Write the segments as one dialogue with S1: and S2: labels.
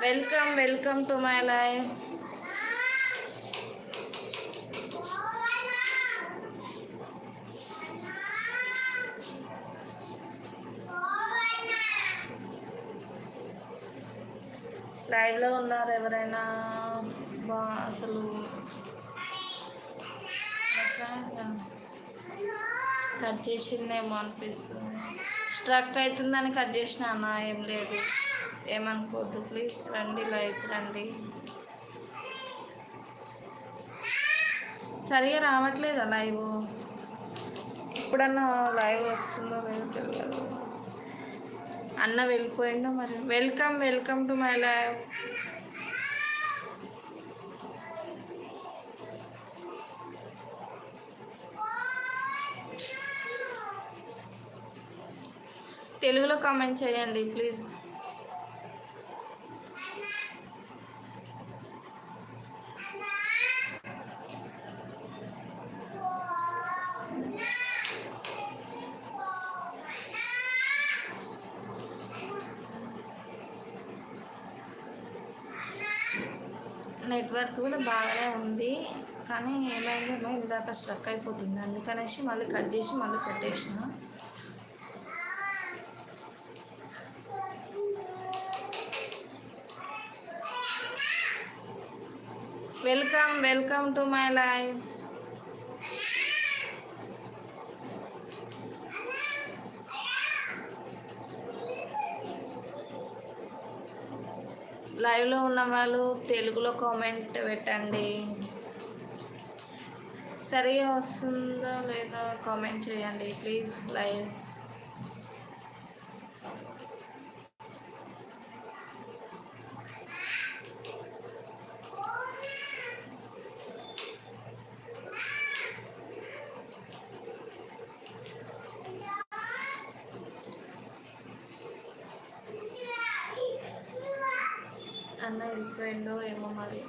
S1: Welcome welcome to my life లైవ్లో ఉన్నారు ఎవరైనా? బా అసలు. కట్ చేసిందేమో అనిపిస్తుంది. స్ట్రక్ అవుతుందని కట్ చేసిన అన్న ఏం లేదు. ఏమనుకోవద్దు ప్లీజ్ రండి లైఫ్ రండి. సరిగా రావట్లేదా లైవ్ ఎప్పుడన్నా లైవ్ వస్తుందో లేదో తెలియదు. అన్న వెళ్ళిపోయిండో మరి. Welcome welcome to my live తెలుగులో కామెంట్ చేయండి ప్లీజ్ నెట్వర్క్ కూడా బాగానే ఉంది. కానీ ఏమైందేమో ఇందాక స్ట్రక్ అయిపోతుంది. అందుకనేసి మళ్ళీ కట్ చేసి మళ్ళీ పెట్టేసిన. Welcome welcome to my life లైవ్లో ఉన్న వాళ్ళు తెలుగులో కామెంట్ పెట్టండి. సరిగా వస్తుందో లేదో కామెంట్ చేయండి ప్లీజ్ లైవ్ అన్న వెళ్ళిపోయిందో ఏమో మరి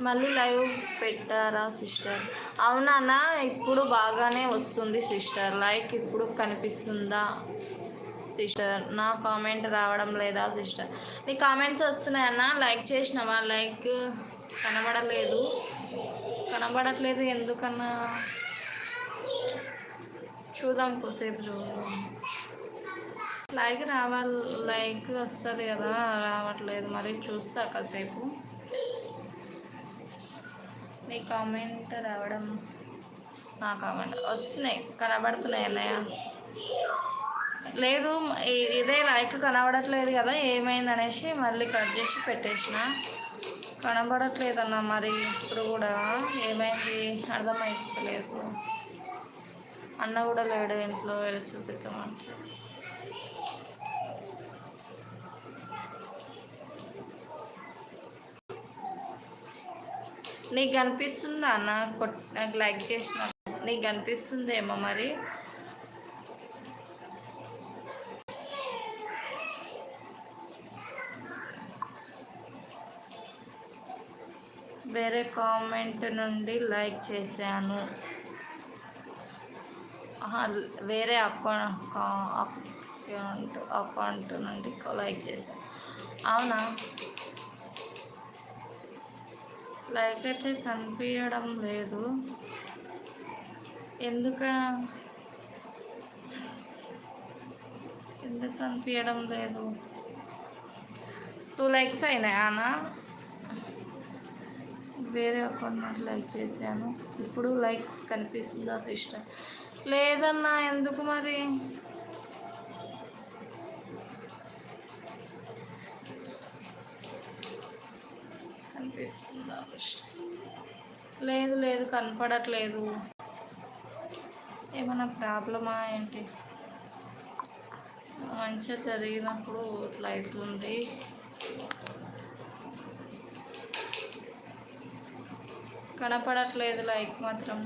S1: మళ్ళీ లైవ్ పెట్టారా సిస్టర్? అవునా ఇప్పుడు బాగానే వస్తుంది సిస్టర్. లైక్ ఇప్పుడు కనిపిస్తుందా సిస్టర్? నా కామెంట్ రావడం లేదా సిస్టర్? నీ కామెంట్స్ వస్తున్నాయన్నా లైక్ చేసినావా? లైక్ కనబడలేదు. కనబడట్లేదు ఎందుకన్నా? చూద్దాం కొసేపు చూద్దాం. లైక్ రావాలి. లైక్ వస్తుంది కదా రావట్లేదు. మరి చూస్తా కాసేపు. నీ కామెంట్ రావడం నా కామెంట్ వస్తున్నాయి. కనబడుతున్నాయి అన్నయ్య. లేదు ఇదే లైక్ కనబడట్లేదు కదా ఏమైంది అనేసి మళ్ళీ కట్ చేసి పెట్టేసిన. కనబడట్లేదు అన్న మరి ఇప్పుడు కూడా. ఏమైంది? అర్థమైపోలేదు అన్న కూడా లేడు ఇంట్లో వెళ్ళి చూపిద్దామంటే. నీకు కనిపిస్తుందా అన్న నాకు లైక్ చేసిన. నీకు కనిపిస్తుందేమో మరి? వేరే కామెంట్ నుండి లైక్ చేశాను. వేరే అకౌంట్ అకౌంట్ అకౌంట్ నుండి లైక్ చేశాను అవునా? లైక్ అయితే కనిపించడం లేదు. ఎందుక? ఎందుకు కనిపించడం లేదు? టూ లైక్స్ అయినాయి అన్న? వేరే అకౌంట్ లైక్ చేశాను. ఇప్పుడు లైక్ కనిపిస్తుందా సిస్టర్? లేదన్నా ఎందుకు మరి? లేదు లేదు కనపడట్లేదు. ఏమైనా ప్రాబ్లమా ఏంటి? మంచిగా జరిగినప్పుడు ఇట్లా అవుతుంది కనపడట్లేదు లైక్ మాత్రం.